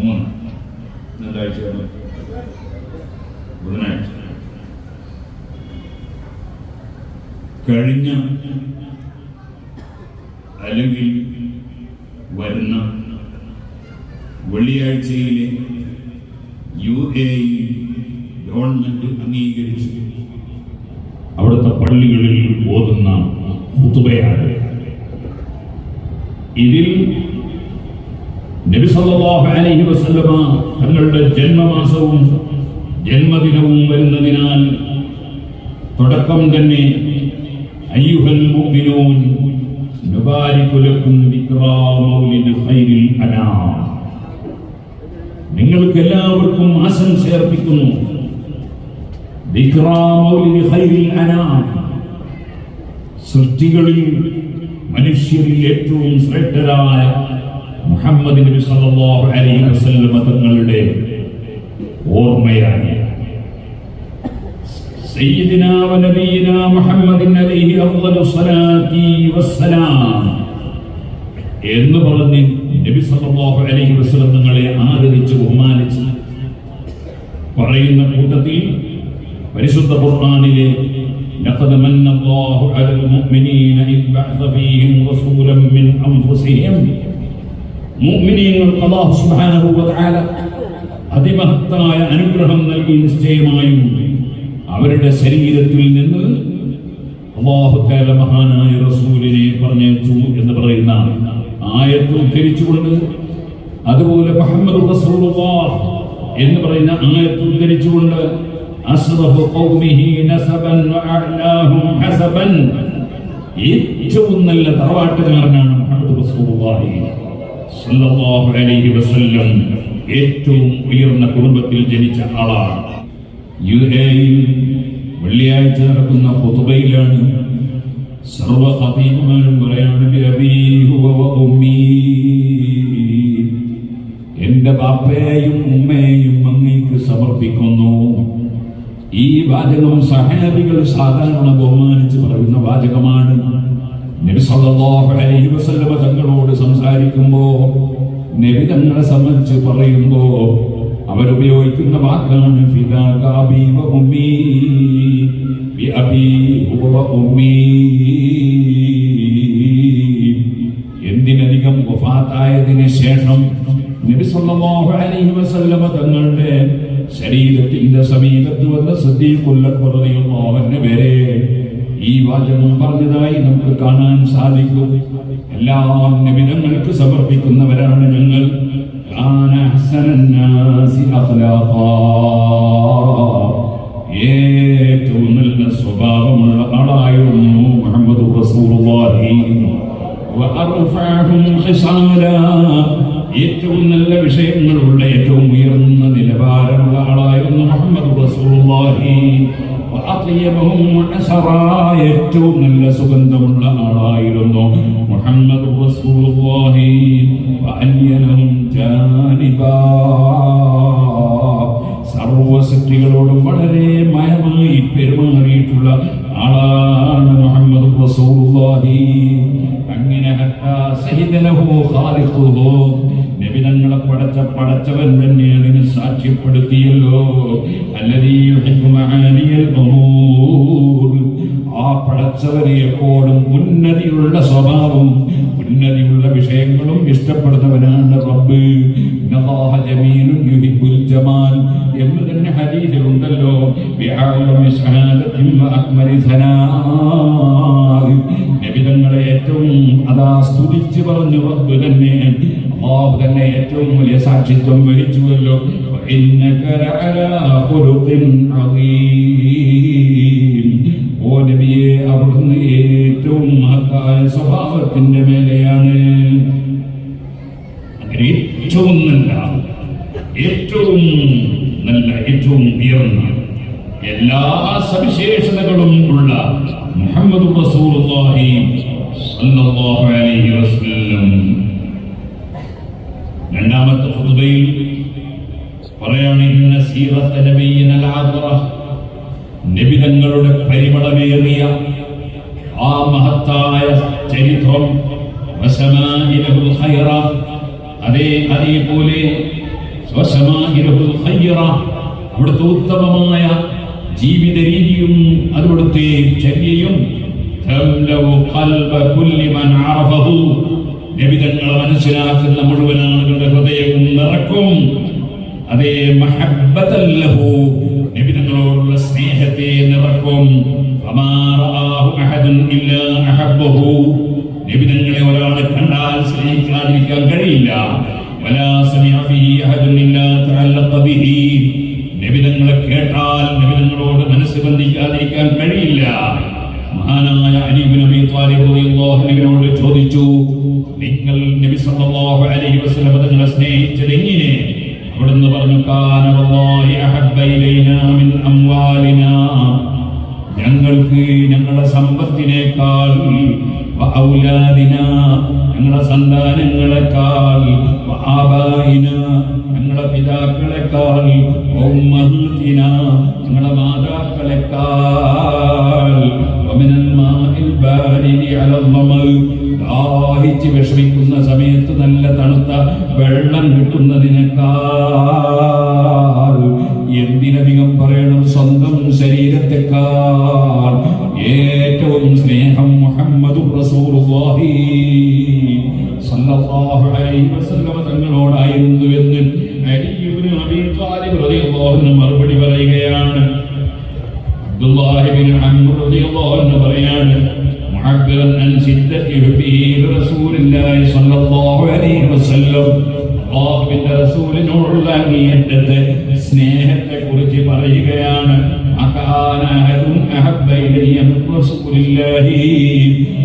മൂന്ന്. ഇന്നത്തെ ബുധനാഴ്ച. കഴിഞ്ഞ അല്ലെങ്കിൽ വരുന്ന വെള്ളിയാഴ്ചയിലെ യു എ ഗവൺമെന്റ് അംഗീകരിച്ചു അവിടുത്തെ പള്ളികളിൽ ഓതുന്ന മുത്തുബയാണ് ഇതിൽ നബി സല്ലല്ലാഹു അലൈഹി വസല്ലമ തങ്ങളുടെ ജന്മമാസവും ജന്മദിനവും വരുന്നതിനാൽ തുടക്കം തന്നെ അയ്യുഹൽ മുഅ്മിനൂൻ നുബാരികു ലക്കും ദിക്റാ മൗലിദ് ഖൈരിൽ അനാം. നിങ്ങൾക്ക് എല്ലാവർക്കും ആശംസ അർപ്പിക്കുന്നു. ദിക്റാ മൗലിദ് ഖൈരിൽ അനാം. സൃഷ്ടികളിൽ മനുഷ്യരിൽ ഏറ്റവും ശ്രേഷ്ഠരായ മുഹമ്മദ് നബി സല്ലല്ലാഹു അലൈഹി വസല്ലമ തങ്ങളുടെ ഓർമ്മയാണ് سيدنا ونبينا محمد عليه أفضل الصلاة والسلام എന്ന് പറഞ്ഞ് നബി സല്ലല്ലാഹു അലൈഹി വസല്ലം നിങ്ങളെ ആദരിച്ച് ബഹുമാനിച്ച് പറയുന്ന കൂട്ടത്തിൽ പരിശുദ്ധ ഖുർആനിലെ لقد من الله على المؤمنين إذ بعث فيهم رسولا من أنفسهم മുഅ്മിനീങ്ങൾക്ക് അല്ലാഹു സുബ്ഹാനഹു വ തആല അതിമഹത്തായ അനുഗ്രഹം നൽകി നിശ്ചയമായും അവരുടെ ശരീരത്തിൽ നിന്ന് അള്ളാഹു തആല മഹാനായ റസൂലിനെ പറഞ്ഞു എന്ന് പറയുന്ന ആയത്ത് ഉദ്ധരിച്ചുകൊണ്ട് അതുപോലെ മുഹമ്മദ് റസൂലുള്ളാഹ് എന്ന് പറയുന്ന ആയത്ത് ഉദ്ധരിച്ചുകൊണ്ട് അസ്റഫു ഖൗമിഹി നസബൻ വഅഅലാഹും ഹസബൻ ഏറ്റവും നല്ല തറവാട്ടുകാരനാണ് മുഹമ്മദ് റസൂലുള്ളാഹി. അലൈഹി വസല്ലം ഏറ്റവും ഉയർന്ന കുടുംബത്തിൽ ജനിച്ച ആളാണ്. യു എയിൽ വെള്ളിയാഴ്ച നടക്കുന്ന ഖുതുബയിലാണ് സർവ ഖതീബുമാരും പറയാണെങ്കിൽ എന്റെ ബാപ്പയെയും ഉമ്മയെയും അങ്ങേക്ക് സമർപ്പിക്കുന്നു. ഈ വാചകം സഹനബികൾ സാധാരണ ബഹുമാനിച്ച് പറയുന്ന വാചകമാണ് തങ്ങളോട് സംസാരിക്കുമ്പോ നബി തങ്ങളെ സംബന്ധിച്ച് പറയുമ്പോ അവരുപയോഗിക്കുന്ന വാക്കാണ് എന്തിനധികം വഫാത്തായതിനു ശേഷം നബി സല്ലല്ലാഹു അലൈഹി വസല്ലമ തങ്ങളുടെ ശരീരത്തിന്റെ സമീപത്ത് വന്ന സദ്ദീഖുൽ അക്ബർ റളിയല്ലാഹു അൻഹു വരെ ഈ വാചകം പറഞ്ഞതായി നമുക്ക് കാണാൻ സാധിക്കും എല്ലാ നിബിധങ്ങൾക്ക് സമർപ്പിക്കുന്നവരാണ് ഞങ്ങൾ. ഏറ്റവും നല്ല സ്വഭാവമുള്ള ആളായിരുന്നു മുഹമ്മദ് ഖിസാലാ. ഏറ്റവും നല്ല വിഷയങ്ങളുള്ള ഏറ്റവും ഉയർന്ന നിലവാരമുള്ള ആളായിരുന്നു മുഹമ്മദ് റസൂലുള്ളാഹി. ഏറ്റവും നല്ല സുഗന്ധമുള്ള ആളായിരുന്നു മുഹമ്മദ് റസൂലുള്ളാഹി സർവസൃഷ്ടികളോടും വളരെ മയമായി പെരുമാറിയിട്ടുള്ള ആളാണ് മുഹമ്മദ് റസൂലുള്ളാഹി. അങ്ങനെ ഹത്താ സഹിദ ലഹു ഖാലിഖുഹു. നബി തങ്ങളെ പടച്ച പടച്ചവൻ തന്നെ അതിന് സാക്ഷ്യപ്പെടുത്തിയല്ലോ. ആ പടച്ചവനെ എപ്പോഴും ഉന്നതിയുള്ള സ്വഭാവം ഉന്നതിയുള്ള വിഷയങ്ങളും ഇഷ്ടപ്പെടുന്നവനാണ് റബ്ബ്. എന്ന് തന്നെ സനാ നബിതങ്ങളെ ഏറ്റവും അതാ സ്തുതിച്ച് പറഞ്ഞു റബ്ബ് തന്നെ. തന്നെ ഏറ്റവും വലിയ സാക്ഷിത്വം വഹിച്ചുവല്ലോ. ഓ നബിയെ അവിടുന്ന് ഏറ്റവും മഹത്തായ സ്വഭാവത്തിന്റെ മേലെയാണ്. ഏറ്റവും നല്ല ഏറ്റവും നല്ല ഏറ്റവും ഉയർന്ന എല്ലാ സവിശേഷതകളും ഉള്ള മുഹമ്മദ് രണ്ടാമത്തെ ഖുതുബയിൽ പറയാണ് പരിമളമേറിയ ആ മഹത്തായ ചരിത്രം ഖൈറ. അതേ അതേപോലെ. അവിടുത്തെ ഉത്തമമായ ജീവിത രീതിയും അവിടുത്തെ ചര്യയും. നബിതങ്ങളെ മനസ്സിലാക്കുന്ന മുഴുവൻ ആളുകളുടെ ഹൃദയവും നിറക്കും അതേ മഹബ്ബതല്ലഹു നബിതങ്ങളോടുള്ള സ്നേഹത്തെ നിറക്കും അമാറാഹു അഹദുൻ ഇല്ലാ അഹബ്ബഹു നബിതങ്ങളെ ഒരാൾ കണ്ടാൽ സ്നേഹിക്കാതിരിക്കാൻ കഴിയില്ല. നബിതങ്ങളെ കേട്ടാൽ നിബിധങ്ങളോട് മനസ്സ് ബന്ധിക്കാതിരിക്കാൻ കഴിയില്ല. മഹാനായ അലി ഇബ്നു അബീ ത്വാലിബ് റളിയല്ലാഹു അൻഹുവിനോട് ചോദിച്ചു നിങ്ങൾ നബി സല്ലല്ലാഹു അലൈഹി വസല്ലം തങ്ങളെ സ്നേഹിച്ചത് എങ്ങനെ? അവിടുന്ന് പറഞ്ഞു കാന വല്ലാഹി അഹബ്ബ മിൻ അംവാലിനാ. ഞങ്ങൾക്ക് ഞങ്ങളുടെ സമ്പത്തിനേക്കാൾ ഞങ്ങളുടെ സന്താനങ്ങളെക്കാൾ ഞങ്ങളുടെ പിതാക്കളെക്കാൾ ഞങ്ങളുടെ മാതാക്കളെക്കാൾ ദാഹിച്ച് വിഷമിക്കുന്ന സമയത്ത് നല്ല തണുത്ത വെള്ളം കിട്ടുന്നതിനേക്കാൾ എന്തിനധികം പറയണം സ്വന്തം ശരീരത്തെക്കാൾ ഏറ്റവും സ്നേഹം മുഹമ്മദ് റസൂലുള്ളാഹി സല്ലല്ലാഹു അലൈഹി വസല്ലമ തങ്ങളോടായിരുന്നു എന്ന് അലി ഇബ്നു അബീ ത്വാലിബ് റളിയല്ലാഹു അൻഹു മറുപടി പറയുകയാണ് അബ്ദുല്ലാഹിബിൻ അംർ റളിയല്ലാഹു അൻഹു പറയാണ് معبرا عن شدة حبه لرسول الله صلى الله عليه وسلم അള്ളാഹുവിന്റെ റസൂലിനോടുള്ള അങ്ങേയറ്റത്തെ സ്നേഹത്തെ കുറിച്ച് പറയുകയാണ്. അകാന അഹദുൻ അഹബ്ബ ഇലയ്യ മിൻ റസൂലില്ലാഹി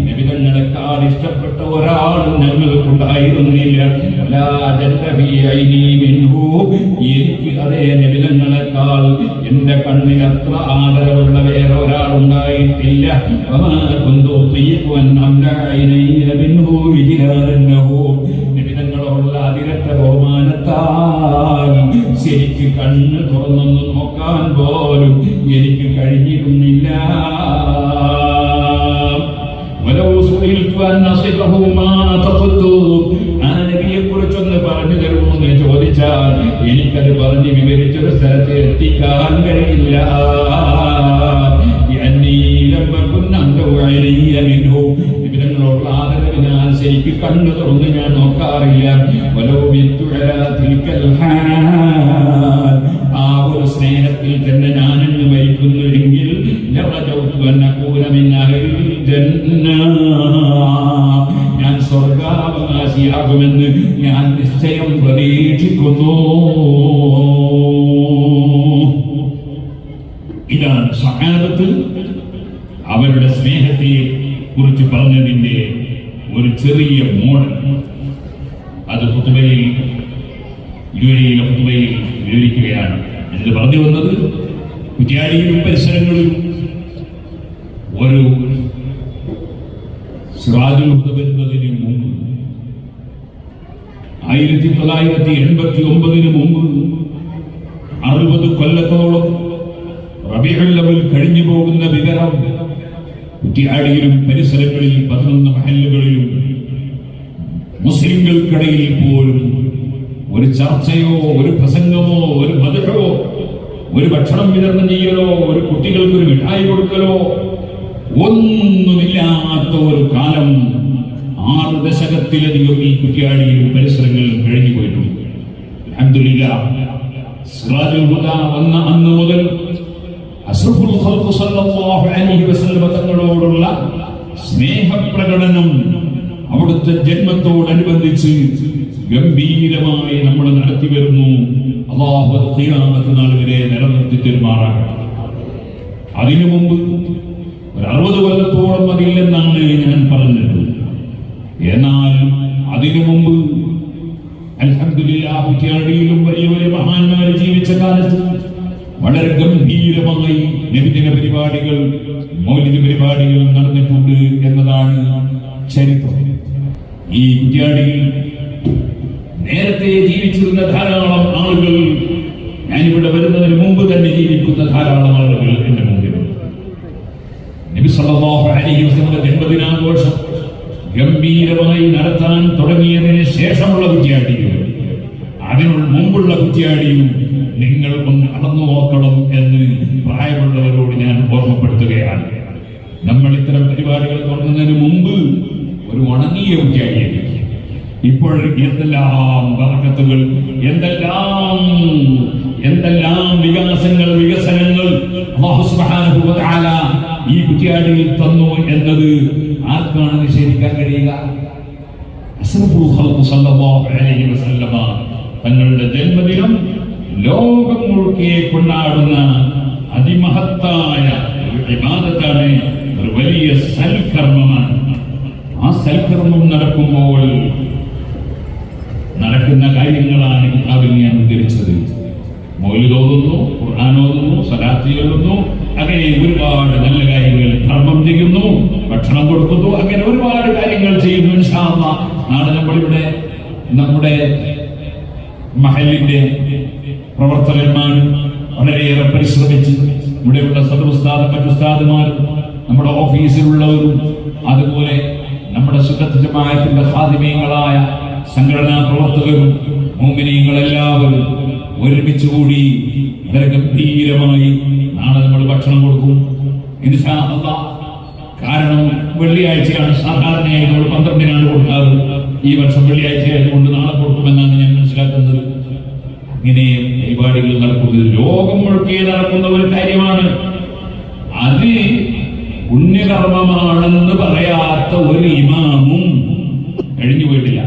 നബി തങ്ങളെക്കാൾ ഇഷ്ടപ്പെട്ട ഒരാളും ഞങ്ങൾക്കുണ്ടായിരുന്നില്ല എനിക്ക് അതേ നബി തങ്ങളെക്കാൾ എന്റെ കണ്ണിൽ അത്ര ആദരവുള്ള വേറെ ഉത്തീഖു അൻ അംലഅ ഉള്ള അതിരത്തെ ബഹുമാനത്താൽ ശരിക്ക് കണ്ണ് തുറന്നൊന്ന് നോക്കാൻ പോലും എനിക്ക് കഴിഞ്ഞിരുന്നില്ല. യെക്കുറിച്ചൊന്ന് പറഞ്ഞു തരുമെന്ന് ചോദിച്ചാൽ എനിക്കത് പറഞ്ഞ് വിവരിച്ചൊരു സ്ഥലത്ത് എത്തിക്കാൻ കഴിയില്ല. നിങ്ങളോടുള്ള ആദരവിനെ ശരിക്ക് കണ്ണു തുറന്ന് ഞാൻ നോക്കാറില്ല. ആ ഒരു സ്നേഹത്തിൽ തന്നെ ഞാൻ ഇന്ന് മരിക്കുന്നുവെങ്കിൽ ഞാൻ സ്വർഗാവകാശിയാകുമെന്ന് ഞാൻ നിശ്ചയം പ്രതീക്ഷിക്കുന്നു. ഇതാണ് സഹാബത്ത് അവരുടെ സ്നേഹത്തെ കുറിച്ച് പറഞ്ഞതിന്റെ ഒരു ചെറിയ മോഡൽ. അത് ഹുത്തുബയിൽ ഇതുവരെയിലെ ഹുത്തുബയിൽ വിവരിക്കുകയാണ്. എന്ന് പറഞ്ഞു വന്നത് കുറ്റ്യാടിയിലും പരിസരങ്ങളിലും ഒരു സിറാജുൽ ഹുദ വരുന്നതിന് മുമ്പ് ആയിരത്തി തൊള്ളായിരത്തി എൺപത്തി ഒമ്പതിന് മുമ്പ് അറുപത് കൊല്ലത്തോളം റബിഹുല്ലവൽ കഴിഞ്ഞു പോകുന്ന വിവരം കുറ്റിയാടിയിലും പരിസരങ്ങളിൽ പതിനൊന്ന് മഹലുകളിലും മുസ്ലിങ്ങൾക്കിടയിൽ പോലും ഒരു ചർച്ചയോ ഒരു പ്രസംഗമോ ഒരു മധുരമോ ഒരു ഭക്ഷണം വിതരണം ചെയ്യലോ ഒരു കുട്ടികൾക്ക് ഒരു മിഠായി കൊടുക്കലോ ഒന്നുമില്ലാത്ത ഒരു കാലം ആറ് ദശകത്തിലധികം ഈ കുറ്റിയാടിയിലും പരിസരങ്ങളിലും കഴിഞ്ഞു പോയിട്ടുണ്ട് അബ്ദുലില്ല സിറാജുൽ വന്ന അന്ന് മുതൽ അലൈഹി തങ്ങളോടുള്ള സ്നേഹപ്രകടനം അവിടുത്തെ ജന്മത്തോടനുബന്ധിച്ച് ഗംഭീരമായി നമ്മൾ നടത്തി വരുന്നു. അള്ളാഹു നാൾ വരെ നിലനിർത്തി തരുമാറാകട്ടെ. അതിനു മുമ്പ് ഒരു അറുപത് കൊല്ലത്തോളം മതിയില്ലെന്നാണ് ഞാൻ പറഞ്ഞത്. എന്നാൽ അതിനു മുമ്പ് അലഹദില്ലാ കുറ്റ്യാടിയിലും വലിയ വലിയ മഹാന്മാർ ജീവിച്ച കാലത്ത് വളരെ ഗംഭീരമായി നബിദിന പരിപാടികൾ മൗലിക പരിപാടികൾ നടന്നിട്ടുണ്ട് എന്നതാണ് ചരിത്രം. ഈ കുറ്റ്യാടിയിൽ നേരത്തെ ജീവിച്ചിരുന്ന ധാരാളം ആളുകൾ ഞാനിവിടെ വരുന്നതിന് മുമ്പ് തന്നെ ജീവിക്കുന്ന ധാരാളം ആളുകൾ എന്റെ മുമ്പിലുണ്ട് നബി സല്ലല്ലാഹു അലൈഹി വസല്ലം ജന്മദിനാഘോഷം ഗംഭീരമായി നടത്താൻ തുടങ്ങിയതിന് ശേഷമുള്ള കുറ്റിയാടിയും അതിനുള്ള മുമ്പുള്ള കുറ്റിയാടിയും നിങ്ങൾ ഒന്ന് അളന്നു നോക്കണം എന്ന് പ്രായമുള്ളവരോട് ഞാൻ ഓർമ്മപ്പെടുത്തുകയാണ്. നമ്മൾ ഇത്തരം പരിപാടികൾ തുടങ്ങുന്നതിന് മുമ്പ് ഒരു ഉണങ്ങിയ കുറ്റിയാടിയായിരിക്കും ഇപ്പോൾ എന്തെല്ലാം ബർക്കത്തുകൾ എന്തെല്ലാം എന്തെല്ലാം വികാസങ്ങൾ വികസനങ്ങൾ ഈ കുറ്റിയാടിയിൽ തന്നു എന്നത് ആർക്കാണ് നിഷേധിക്കാൻ കഴിയുക? തങ്ങളുടെ ജന്മദിനം ലോകം മുഴുക്കെ കൊണ്ടാടുന്ന അതിമഹത്തായ ഒരു ഇബാദത്താണ് ഒരു വലിയ സൽക്കർമ്മമാണ് ആ സൽക്കർമ്മം നടക്കുമ്പോൾ നടക്കുന്ന കാര്യങ്ങളാണ് കിതാബിൽ ഞാൻ ഉദ്ധരിച്ചത് മൗലിദ് ഖുർആാനോതുന്നു സലാത്തി എഴുതുന്നു അങ്ങനെ ഒരുപാട് നല്ല കാര്യങ്ങൾ ധർമ്മം ചെയ്യുന്നു ഭക്ഷണം കൊടുക്കുന്നു അങ്ങനെ ഒരുപാട് കാര്യങ്ങൾ ചെയ്യുന്നു. നാളെ നമ്മളിവിടെ നമ്മുടെ മഹലിന്റെ പ്രവർത്തകന്മാർ വളരെയേറെ പരിശ്രമിച്ച് ഇവിടെയുള്ള സദുസ്താദ് ഉസ്താദുമാരും നമ്മുടെ ഓഫീസിലുള്ളവരും അതുപോലെ നമ്മുടെ സുഖത്ത് ജമാഅത്തിന്റെ ഹാദിമീങ്ങളായ സംഘടനാ പ്രവർത്തകരും മോമിനിയങ്ങളെല്ലാവരും ഒരുമിച്ച് കൂടി വളരെ ഗംഭീരമായി നാളെ നമ്മൾ ഭക്ഷണം കൊടുക്കും ഇൻഷാ അല്ലാഹ്. കാരണം വെള്ളിയാഴ്ചയാണ് സാധാരണയായി നമ്മൾ പന്ത്രണ്ടിനാണ് കൊടുക്കാറ്. ഈ വർഷം വെള്ളിയാഴ്ച കൊണ്ട് നാളെ കൊടുക്കുമെന്നാണ് ഞാൻ മനസ്സിലാക്കുന്നത്. ഇങ്ങനെ പരിപാടികൾ നടക്കുന്നത്. ലോകം മുഴുക്കെ നടക്കുന്ന ഒരു കാര്യമാണ്. അത് പുണ്യകർമ്മമാണെന്ന് പറയാത്ത ഒരു ഇമാമും കഴിഞ്ഞു പോയിട്ടില്ല